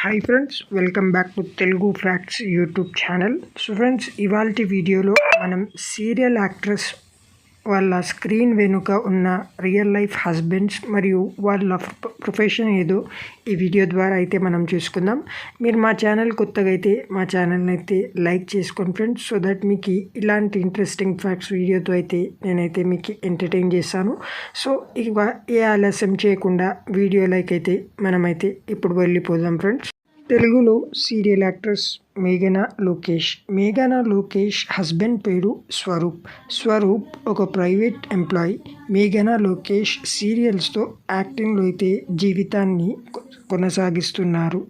Hi friends welcome back to Telugu Facts YouTube channel so friends ఇవాళ వీడియోలో మనం serial actress వాళ్ళ screen వెనుక ఉన్న రియల్ లైఫ్ హస్బెండ్స్ మరియు వాళ్ళ ప్రొఫెషన్ ఏదో ఈ వీడియో ద్వారా అయితే మనం చూసుకుందాం. మీరు మా ఛానల్ కొత్తగా అయితే మా ఛానల్ని అయితే లైక్ చేసుకోండి ఫ్రెండ్స్. సో దట్ మీకు ఇలాంటి ఇంట్రెస్టింగ్ ఫ్యాక్ట్స్ వీడియోతో అయితే నేనైతే మీకు ఎంటర్టైన్ చేస్తాను. సో ఇక ఏ ఆలస్యం చేయకుండా వీడియో లైక్ అయితే మనమైతే ఇప్పుడు వెళ్ళిపోదాం ఫ్రెండ్స్. తెలుగులో సీరియల్ యాక్ట్రెస్ మేఘనా లోకేష్. మేఘనా లోకేష్ హస్బెండ్ పేరు స్వరూప్. స్వరూప్ ఒక ప్రైవేట్ ఎంప్లాయీ. మేఘనా లోకేష్ సీరియల్స్తో యాక్టింగ్లో అయితే జీవితాన్ని కొనసాగిస్తున్నారు.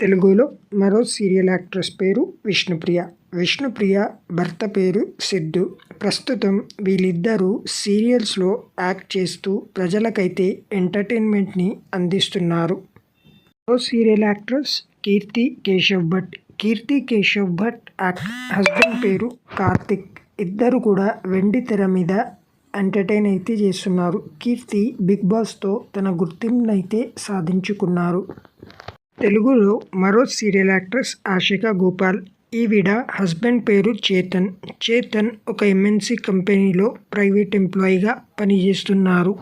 తెలుగులో మరో సీరియల్ యాక్ట్రెస్ పేరు విష్ణుప్రియ. విష్ణుప్రియ భర్త పేరు సిద్ధు. ప్రస్తుతం వీళ్ళిద్దరూ సీరియల్స్లో యాక్ట్ చేస్తూ ప్రజలకైతే ఎంటర్టైన్మెంట్ని అందిస్తున్నారు. Serial actress Keerthi Keshav Bhat Keerthi Keshav Bhat husband పేరు కార్తిక్. ఇద్దరు కూడా వెండి తెర మీద ఎంటర్టైన్ అయితే చేస్తున్నారు. కీర్తి బిగ్ బాస్తో తన గుర్తింపునైతే సాధించుకున్నారు. తెలుగులో మరో సీరియల్ యాక్ట్రెస్ ఆశికా గోపాల్. ఈవిడ హస్బెండ్ పేరు చేతన్. చేతన్ ఒక ఎంఎన్సి కంపెనీలో ప్రైవేట్ ఎంప్లాయీగా పనిచేస్తున్నారు.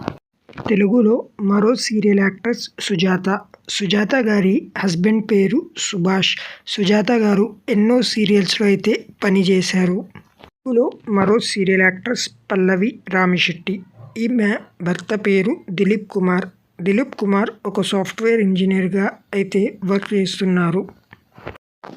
తెలుగులో మరో సీరియల్ యాక్ట్రెస్ సుజాత. సుజాత గారి హస్బెండ్ పేరు సుభాష్. సుజాత గారు ఎన్నో సీరియల్స్లో అయితే పనిచేశారు. తెలుగులో మరో సీరియల్ యాక్ట్రెస్ పల్లవి రామిశెట్టి. ఈమె భర్త పేరు దిలీప్ కుమార్. దిలీప్ కుమార్ ఒక సాఫ్ట్వేర్ ఇంజనీర్గా అయితే వర్క్ చేస్తున్నారు.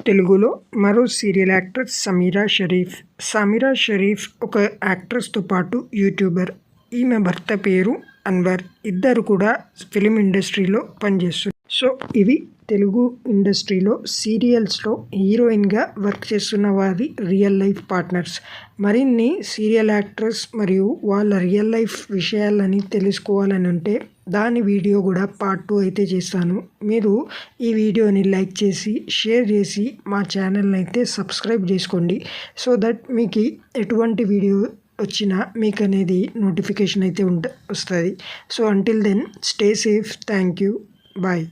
తెలుగులో మరో సీరియల్ యాక్ట్రెస్ సమీరా షరీఫ్. సమీరా షరీఫ్ ఒక యాక్ట్రెస్తో పాటు యూట్యూబర్. ఈమె భర్త పేరు అన్వర్ ఇద్దరు కూడా ఫిలిం ఇండస్ట్రీలో పనిచేస్తున్నారు. సో ఇవి తెలుగు ఇండస్ట్రీలో సీరియల్స్లో హీరోయిన్గా వర్క్ చేస్తున్న వారి రియల్ లైఫ్ పార్ట్నర్స్. మరిన్ని సీరియల్ యాక్టర్స్ మరియు వాళ్ళ రియల్ లైఫ్ విషయాలని తెలుసుకోవాలని ఉంటే దాని వీడియో కూడా పార్ట్ టూ అయితే చేస్తాను. మీరు ఈ వీడియోని లైక్ చేసి షేర్ చేసి మా ఛానల్ని అయితే సబ్స్క్రైబ్ చేసుకోండి. సో దట్ మీకు ఎటువంటి వీడియో వచ్చినా మీకు అనేది నోటిఫికేషన్ అయితే ఉంట వస్తుంది. So until then stay safe thank you bye